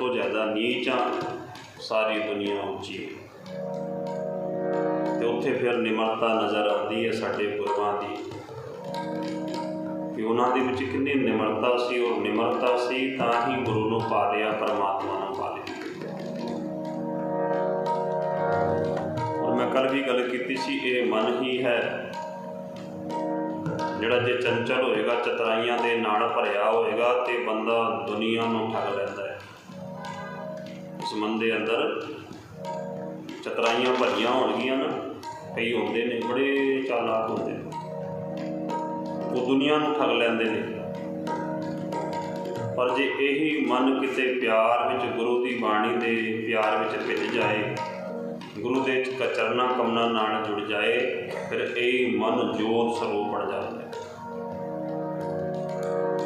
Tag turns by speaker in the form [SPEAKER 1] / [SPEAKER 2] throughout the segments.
[SPEAKER 1] ਤੋਂ ਜ਼ਿਆਦਾ ਨੀਚ ਆ ਸਾਰੀ ਦੁਨੀਆ ਉੱਚੀ ਤੇ ਉੱਥੇ ਫਿਰ ਨਿਮਰਤਾ ਨਜ਼ਰ ਆਉਂਦੀ ਹੈ ਸਾਡੇ ਗੁਰੂਆਂ ਦੀ। ਕਿ ਉਹਨਾਂ ਦੇ ਵਿੱਚ ਕਿੰਨੀ ਨਿਮਰਤਾ ਸੀ ਔਰ ਨਿਮਰਤਾ ਸੀ ਤਾਂ ਹੀ ਗੁਰੂ ਨੂੰ ਪਾ ਲਿਆ ਪਰਮਾਤਮਾ ਨੂੰ ਪਾ ਲਿਆ ਔਰ ਮੈਂ ਕੱਲ ਵੀ ਗੱਲ ਕੀਤੀ ਸੀ, ਇਹ ਮਨ ਹੀ ਹੈ ਜਿਹੜਾ ਜੇ ਚੰਚਲ ਹੋਏਗਾ, ਚਤਰਾਈਆਂ ਦੇ ਨਾਲ ਭਰਿਆ ਹੋਏਗਾ ਤੇ ਬੰਦਾ ਦੁਨੀਆ ਨੂੰ ਠੱਗ ਲੈਂਦਾ ਹੈ ਮਨ ਦੇ ਅੰਦਰ ਚਤਰਾਈਆਂ ਭਰੀਆਂ ਹੋਣਗੀਆਂ ਨਾ, ਕਈ ਹੁੰਦੇ ਨੇ, ਬੜੇ ਚਾਲਾਕ ਹੁੰਦੇ ਨੇ। ਉਹ ਦੁਨੀਆ ਨੂੰ ਠੱਗ ਲੈਂਦੇ ਨੇ। ਪਰ ਜੇ ਇਹੀ ਮਨ ਕਿਤੇ ਪਿਆਰ ਵਿੱਚ, ਗੁਰੂ ਦੀ ਬਾਣੀ ਦੇ ਪਿਆਰ ਵਿੱਚ ਭਿੱਜ ਜਾਏ, ਗੁਰੂ ਦੇ ਕਚਰਨਾ ਕਮਨਾ ਨਾਲ ਜੁੜ ਜਾਏ, ਫਿਰ ਇਹ ਮਨ ਜੋਤ ਸਰੂਪ ਬਣ ਜਾਂਦਾ ਹੈ।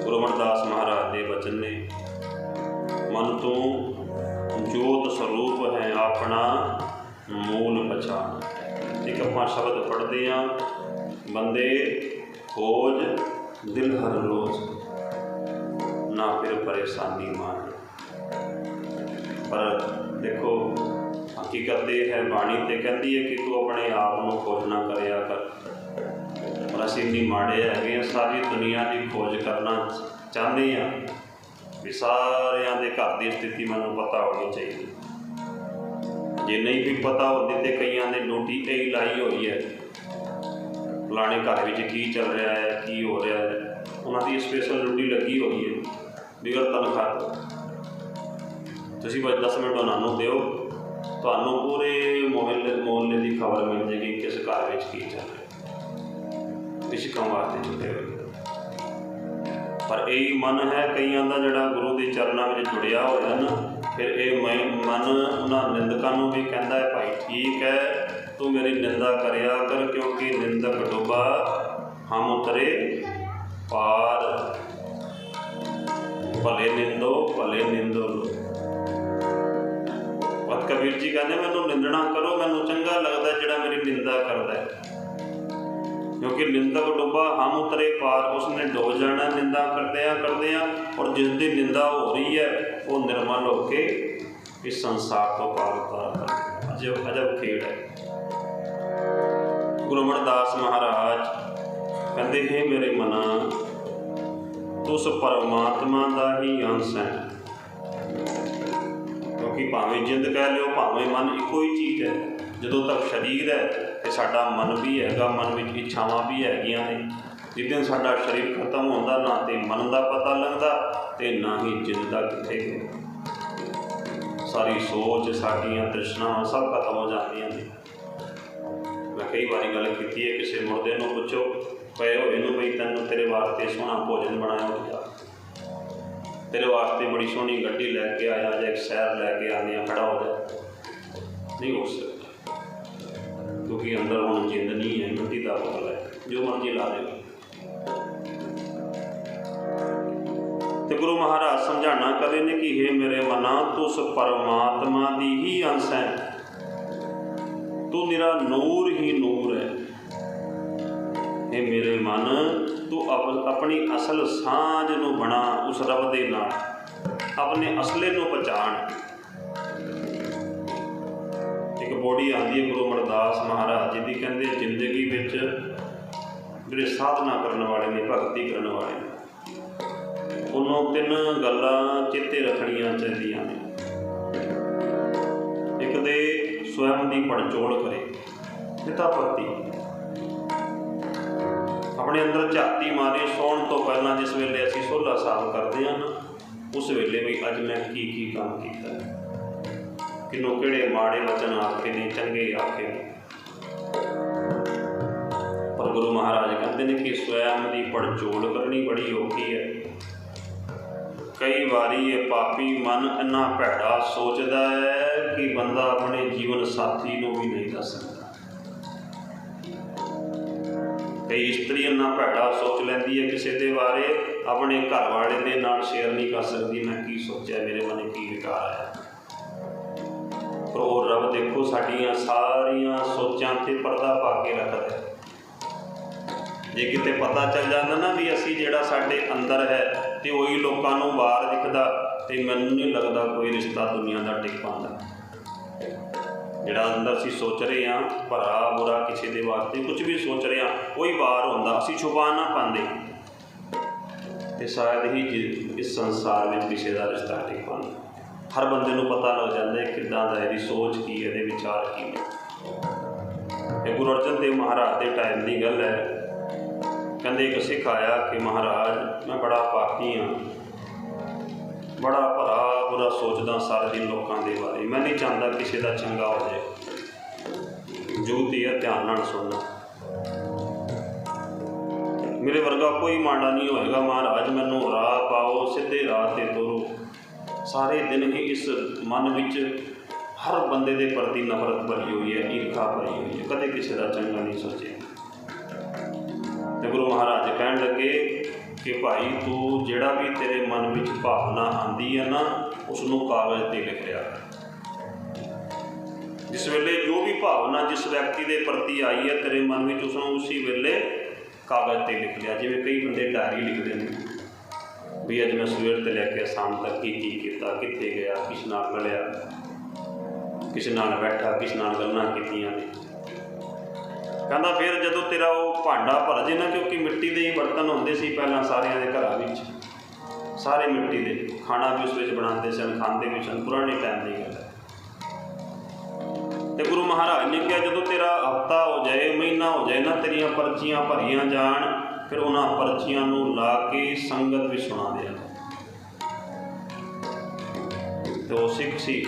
[SPEAKER 1] ਗੁਰੂ ਅਮਰਦਾਸ ਮਹਾਰਾਜ ਦੇ ਬਚਨ ਨੇ, ਮਨ ਤੋਂ ਜੋਤ ਸਰੂਪ ਹੈ ਆਪਣਾ, ਮੂਲ ਪਛਾਣ। ਇੱਕ ਆਪਾਂ ਸ਼ਬਦ ਪੜ੍ਹਦੇ ਆ ਬੰਦੇ, ਖੋਜ, ਦਿਲ ਹਰ ਰੋਜ਼। ਨਾ ਫਿਰ ਪਰੇਸ਼ਾਨੀ ਮਾਰ। ਪਰ ਦੇਖੋ, ਹਕੀਕਤ ਇਹ ਹੈ, ਬਾਣੀ ਤੇ ਕਹਿੰਦੀ ਹੈ ਕਿ ਤੂੰ ਆਪਣੇ ਆਪ ਨੂੰ ਖੋਜ ਨਾ ਕਰਿਆ ਕਰ। ਪਰ ਅਸੀਂ ਨਹੀਂ ਮਾੜੇ ਹੈਗੇ ਆ ਸਾਰੀ ਦੁਨੀਆ ਦੀ ਖੋਜ ਕਰਨਾ ਚਾਹੁੰਦੇ ਆ ਵੀ ਸਾਰਿਆਂ ਦੇ ਘਰ ਦੀ ਸਥਿਤੀ ਮੈਨੂੰ ਪਤਾ ਹੋਣੀ ਚਾਹੀਦੀ। ਜੇ ਨਹੀਂ ਵੀ ਪਤਾ ਹੁੰਦੀ ਤੇ ਕਈਆਂ ਨੇ ਡਿਊਟੀ ਤੇ ਹੀ ਲਾਈ ਹੋਈ ਹੈ। ਫਲਾਣੇ ਘਰ ਵਿੱਚ ਕੀ ਚੱਲ ਰਿਹਾ ਹੈ, ਕੀ ਹੋ ਰਿਹਾ ਹੈ, ਉਹਨਾਂ ਦੀ ਸਪੈਸ਼ਲ ਡਿਊਟੀ ਲੱਗੀ ਹੋਈ ਹੈ ਬਿਗਰ ਤਨਖਾਹ ਤੋਂ। ਤੁਸੀਂ ਬਸ 10 ਮਿੰਟ ਉਹਨਾਂ ਨੂੰ ਦਿਓ, ਤੁਹਾਨੂੰ ਪੂਰੇ ਮੁਹੱਲੇ ਮੁਹੱਲੇ ਦੀ ਖਬਰ ਮਿਲ ਜੇਗੀ ਕਿਸ ਘਰ ਵਿੱਚ ਕੀ ਚੱਲ ਰਿਹਾ ਕਿਸ ਵਾਸਤੇ ਜੁੜੇ ਹੋਏ। ਪਰ ਇਹ ਮਨ ਹੈ, ਕਈਆਂ ਦਾ ਜਿਹੜਾ ਗੁਰੂ ਦੇ ਚਰਨਾਂ ਵਿੱਚ ਜੁੜਿਆ ਹੋਇਆ ਨਾ, ਫਿਰ ਇਹ ਮਨ ਉਹਨਾਂ ਨਿੰਦਕਾਂ ਨੂੰ ਵੀ ਕਹਿੰਦਾ ਹੈ, ਭਾਈ ਠੀਕ ਹੈ, ਤੂੰ ਮੇਰੀ ਨਿੰਦਾ ਕਰਿਆ ਕਰ, ਕਿਉਂਕਿ ਨਿੰਦਕ ਡੁੱਬਾ ਹਮ ਉਤਰੇ ਪਾਰ। ਭਲੇ ਨਿੰਦੋ ਭਲੇ ਨਿੰਦੋ ਲੋ। ਕਬੀਰ ਜੀ ਕਹਿੰਦੇ, ਮੈਨੂੰ ਨਿੰਦਣਾ ਕਰੋ, ਮੈਨੂੰ ਚੰਗਾ ਲੱਗਦਾ ਜਿਹੜਾ ਮੇਰੀ ਨਿੰਦਾ ਕਰਦਾ ਹੈ। ਕਿਉਂਕਿ ਨਿੰਦਕ ਡੁੱਬਾ, ਹਮ ਉਤਰੇ ਪਾਰ, ਉਸਨੇ ਡੁੱਬ ਜਾਣਾ, ਨਿੰਦਾ ਕਰਦਿਆਂ ਕਰਦਿਆਂ, ਔਰ ਜਿਸ ਦੀ ਨਿੰਦਾ ਹੋ ਰਹੀ ਹੈ, ਉਹ ਨਿਰਮਲ ਹੋ ਕੇ ਇਸ ਸੰਸਾਰ ਤੋਂ ਪਾਰ ਉਤਾਰ ਅਜਬ ਅਜਬ ਖੇਡ ਹੈ। ਗੁਰੂ ਅਮਰਦਾਸ ਮਹਾਰਾਜ ਕਹਿੰਦੇ, ਹੈ ਮੇਰੇ ਮਨਾ ਤੂੰ ਉਸ ਪਰਮਾਤਮਾ ਦਾ ਹੀ ਅੰਸ਼ ਹੈ। ਕਿਉਂਕਿ ਭਾਵੇਂ ਜਿੰਦ ਕਹਿ ਲਿਓ, ਭਾਵੇਂ ਮਨ ਇੱਕੋ ਹੀ ਚੀਜ਼ ਹੈ, ਜਦੋਂ ਤੱਕ ਸਰੀਰ ਹੈ ਸਾਡਾ ਮਨ ਵੀ ਹੈਗਾ, ਮਨ ਵਿੱਚ ਇੱਛਾਵਾਂ ਵੀ ਹੈਗੀਆਂ ਨੇ। ਜਿੱਦਣ ਸਾਡਾ ਸਰੀਰ ਖਤਮ ਹੁੰਦਾ, ਨਾ ਤੇ ਮਨ ਦਾ ਪਤਾ ਲੱਗਦਾ ਤੇ ਨਾ ਹੀ ਜਿੰਦ ਦਾ ਕਿੱਥੇ ਗਿਆ। ਸਾਰੀ ਸੋਚ, ਸਾਡੀਆਂ ਤ੍ਰਿਸ਼ਨਾਵਾਂ ਸਭ ਖਤਮ ਹੋ ਜਾਂਦੀਆਂ ਨੇ। ਮੈਂ ਕਈ ਵਾਰੀ ਗੱਲ ਕੀਤੀ ਹੈ, ਕਿਸੇ ਮੁਰਦੇ ਨੂੰ ਪੁੱਛੋ ਪਏ ਹੋਏ ਨੂੰ ਬਈ ਤੈਨੂੰ ਤੇਰੇ ਵਾਸਤੇ ਸੋਹਣਾ ਭੋਜਨ ਬਣਾਇਆ ਹੋਇਆ। ਤੇਰੇ ਵਾਸਤੇ ਬੜੀ ਸੋਹਣੀ ਗੱਡੀ ਲੈ ਕੇ ਆਇਆ ਜਾਂ ਇੱਕ ਸ਼ਹਿਰ ਲੈ ਕੇ ਆਉਂਦੇ ਆ ਖੜਾ ਹੋ ਜਾ। ਨਹੀਂ ਹੋ ਸਕਦਾ। ਕਿਉਂਕਿ ਅੰਦਰ ਹੁਣ ਜਿੰਦ ਨਹੀਂ ਹੈ ਮਿੱਟੀ ਦਾ ਬੋਲ ਹੈ ਜੋ ਮਰਜ਼ੀ ਲਾ ਦੇ। ਤੇ ਗੁਰੂ ਮਹਾਰਾਜ ਸਮਝਾਣਾ ਕਰੇ ਨੇ ਕਿ हे ਮੇਰੇ ਮਨਾ ਤੂੰ ਪਰਮਾਤਮਾ ਦੀ ਹੀ ਅੰਸ਼ ਹੈ। ਤੂੰ ਮੇਰਾ ਨੂਰ ਹੀ ਨੂਰ ਹੈ। ਇਹ ਮੇਰੇ ਮਨ, ਤੂੰ ਆਪਣੀ ਅਸਲ ਸਾਂਝ ਨੂੰ ਬਣਾ ਉਸ ਰੱਬ ਦੇ ਨਾਲ। ਆਪਣੇ ਅਸਲੇ ਨੂੰ ਪਛਾਣ। ਇੱਕ ਬੋੜੀ ਹੈ ਗੁਰੂ ਅਮਰਦਾਸ ਮਹਾਰਾਜ ਜੀ ਦੀ, ਕਹਿੰਦੇ ਜ਼ਿੰਦਗੀ ਵਿੱਚ ਜਿਹੜੇ ਸਾਧਨਾ ਕਰਨ ਵਾਲੇ ਨੇ, ਭਗਤੀ ਕਰਨ ਵਾਲੇ ਨੇ, ਉਹਨੂੰ ਤਿੰਨ ਗੱਲਾਂ ਚੇਤੇ ਰੱਖਣੀਆਂ ਚਾਹੀਦੀਆਂ ਨੇ ਇੱਕ ਦੇ ਸਵੈਮ ਦੀ ਪੜਚੋਲ ਕਰੇ, ਪਿਤਾ ਪਤੀ ਆਪਣੇ ਅੰਦਰ ਝਾਤੀ ਮਾਰੇ, ਸੌਣ ਤੋਂ ਪਹਿਲਾਂ ਜਿਸ ਵੇਲੇ ਅਸੀਂ ਸੋਲਾ ਸਾਫ਼ ਕਰਦੇ ਹਾਂ ਨਾ, ਉਸ ਵੇਲੇ ਵੀ ਅੱਜ ਮੈਂ ਕੀ ਕੀ ਕੰਮ ਕੀਤਾ ਹੈ। ਕਿਹਨੂੰ ਕਿਹੜੇ ਮਾੜੇ ਵਚਨ ਆਖੇ ਨੇ, ਚੰਗੇ ਆਖੇ ਨੇ। ਪਰ ਗੁਰੂ ਮਹਾਰਾਜ ਕਹਿੰਦੇ ਨੇ ਕਿ ਸਵੈਮ ਦੀ ਪੜਚੋਲ ਕਰਨੀ ਬੜੀ ਔਖੀ ਹੈ। ਕਈ ਵਾਰੀ ਇਹ ਪਾਪੀ ਮਨ ਇੰਨਾ ਭੈੜਾ ਸੋਚਦਾ ਹੈ ਕਿ ਬੰਦਾ ਆਪਣੇ ਜੀਵਨ ਸਾਥੀ ਨੂੰ ਵੀ ਨਹੀਂ ਦੱਸ ਸਕਦਾ। ਕਈ ਇਸਤਰੀ ਇੰਨਾ ਭੈੜਾ ਸੋਚ ਲੈਂਦੀ ਹੈ ਕਿਸੇ ਦੇ ਬਾਰੇ, ਆਪਣੇ ਘਰ ਵਾਲੇ ਦੇ ਨਾਲ ਸ਼ੇਅਰ ਨਹੀਂ ਕਰ ਸਕਦੀ, ਮੈਂ ਕੀ ਸੋਚਿਆ, ਮੇਰੇ ਮਨ ਕੀ ਵਿਕਾਰ ਆਇਆ। ਪਰ ਉਹ ਰੱਬ ਦੇਖੋ ਸਾਡੀਆਂ ਸਾਰੀਆਂ ਸੋਚਾਂ ਤੇ ਪਰਦਾ ਪਾ ਕੇ ਰੱਖਦਾ ਹੈ। ਜੇ ਕਿਤੇ ਪਤਾ ਚੱਲ ਜਾਂਦਾ ਨਾ ਵੀ ਅਸੀਂ ਜਿਹੜਾ ਸਾਡੇ ਅੰਦਰ ਹੈ ਤੇ ਉਹੀ ਲੋਕਾਂ ਨੂੰ ਬਾਹਰ ਦਿਖਦਾ, ਤੇ ਮੈਨੂੰ ਨਹੀਂ ਲੱਗਦਾ ਕੋਈ ਰਿਸ਼ਤਾ ਦੁਨੀਆ ਦਾ ਟਿਕ ਪਾਉਂਦਾ। ਜਿਹੜਾ ਅੰਦਰ ਅਸੀਂ ਸੋਚ ਰਹੇ ਹਾਂ, ਭਰਾ, ਬੁਰਾ ਕਿਸੇ ਦੇ ਵਾਸਤੇ ਕੁਝ ਵੀ ਸੋਚ ਰਹੇ ਹਾਂ ਕੋਈ ਵਾਰ ਹੁੰਦਾ, ਅਸੀਂ ਛੁਪਾ ਨਾ ਪਾਉਂਦੇ। ਤੇ ਸ਼ਾਇਦ ਹੀ ਜੀ- ਇਸ ਸੰਸਾਰ ਵਿੱਚ ਕਿਸੇ ਦਾ ਰਿਸ਼ਤਾ ਟਿਕ ਪਾਉਂਦਾ। ਹਰ ਬੰਦੇ ਨੂੰ ਪਤਾ ਲੱਗ ਜਾਂਦਾ ਹੈ ਕਿੱਦਾਂ ਦਾ ਇਹਦੀ ਸੋਚ ਕੀ ਹੈ, ਇਹਦੇ ਵਿਚਾਰ ਕੀ ਨੇ। ਇਹ ਗੁਰੂ ਅਰਜਨ ਦੇਵ ਮਹਾਰਾਜ ਦੇ ਟਾਈਮ ਦੀ ਗੱਲ ਹੈ। ਕਹਿੰਦੇ ਇੱਕ ਸਿੱਖ ਆਇਆ ਕਿ ਮਹਾਰਾਜ, ਮੈਂ ਬੜਾ ਪਾਪੀ ਹਾਂ। ਬੜਾ ਭਰਾ, ਬੁਰਾ ਸੋਚਦਾ ਸਾਰੇ ਦਿਨ ਲੋਕਾਂ ਦੇ ਬਾਰੇ। ਮੈਂ ਨਹੀਂ ਚਾਹੁੰਦਾ ਕਿਸੇ ਦਾ ਚੰਗਾ ਹੋ ਜਾਏ। ਜੂਤੀ ਹੈ, ਧਿਆਨ ਨਾਲ ਸੁਣਨਾ। ਮੇਰੇ ਵਰਗਾ ਕੋਈ ਮਾੜਾ ਨਹੀਂ ਹੋਏਗਾ। ਮਹਾਰਾਜ, ਮੈਨੂੰ ਰਾਹ ਪਾਓ, ਸਿੱਧੇ ਰਾਹ ਤੇ ਤੋਰੋ। ਸਾਰੇ ਦਿਨ ਹੀ ਇਸ ਮਨ ਵਿੱਚ ਹਰ ਬੰਦੇ ਦੇ ਪ੍ਰਤੀ ਨਫ਼ਰਤ ਭਰੀ ਹੋਈ ਹੈ, ਈਰਖਾ ਭਰੀ ਹੋਈ ਹੈ। ਕਦੇ ਕਿਸੇ ਦਾ ਚੰਗਾ ਨਹੀਂ ਸੋਚਿਆ। ਤੇ ਗੁਰੂ ਮਹਾਰਾਜ ਕਹਿਣ ਲੱਗੇ ਕਿ ਭਾਈ, ਤੂੰ ਜਿਹੜਾ ਵੀ ਤੇਰੇ ਮਨ ਵਿੱਚ ਭਾਵਨਾ ਆਂਦੀ ਹੈ ਨਾ ਉਸ ਨੂੰ ਕਾਗਜ਼ ਤੇ ਲਿਖ ਲਿਆ ਕਰ। ਜਿਸ ਵੇਲੇ ਜੋ ਵੀ ਭਾਵਨਾ ਜਿਸ ਵਿਅਕਤੀ ਦੇ ਪ੍ਰਤੀ ਆਈ ਹੈ, ਤੇਰੇ ਮਨ ਵਿੱਚ ਉਸ ਨੂੰ ਉਸੇ ਵੇਲੇ ਕਾਗਜ਼ ਤੇ ਲਿਖ ਲਿਆ। ਜਿਵੇਂ ਕਈ ਬੰਦੇ ਡਾਇਰੀ ਲਿਖਦੇ ਨੇ। ਵੀ ਅੱਜ ਮੈਂ ਸਵੇਰ ਤੇ ਲੈ ਕੇ ਸ਼ਾਮ ਤੱਕ ਕੀ ਕੀ ਕੀਤਾ, ਕਿੱਥੇ ਗਿਆ, ਕਿਸ ਨਾਲ ਮਿਲਿਆ ਕਿਸ ਨਾਲ ਬੈਠਾ, ਕਿਸ ਨਾਲ ਗੱਲਾਂ ਕੀਤੀਆਂ ਨੇ। ਕਹਿੰਦਾ ਫਿਰ ਜਦੋਂ ਤੇਰਾ ਉਹ ਭਾਂਡਾ ਭਰ ਜੇ ਨਾ, ਕਿਉਂਕਿ ਮਿੱਟੀ ਦੇ ਹੀ ਬਰਤਨ ਹੁੰਦੇ ਸੀ ਪਹਿਲਾਂ ਸਾਰਿਆਂ ਦੇ ਘਰਾਂ ਵਿੱਚ, ਸਾਰੇ ਮਿੱਟੀ ਦੇ, ਖਾਣਾ ਵੀ ਉਸ ਵਿੱਚ ਬਣਾਉਂਦੇ ਸਨ, ਖਾਂਦੇ ਵੀ ਸਨ, ਪੁਰਾਣੇ ਟਾਈਮ ਦੀ ਗੱਲ ਤੇ ਗੁਰੂ ਮਹਾਰਾਜ ਨੇ ਕਿਹਾ, ਜਦੋਂ ਤੇਰਾ ਹਫਤਾ ਹੋ ਜਾਏ, ਮਹੀਨਾ ਹੋ ਜਾਏ, ਨਾ ਤੇਰੀਆਂ ਪਰਚੀਆਂ ਭਰੀਆਂ ਜਾਣ ਫਿਰ ਉਹਨਾਂ ਪਰਚੀਆਂ ਨੂੰ ਲਾ ਕੇ ਸੰਗਤ ਵੀ ਸੁਣਾ ਦਿਆ ਤੇ ਉਹ ਸਿੱਖ ਸੀ,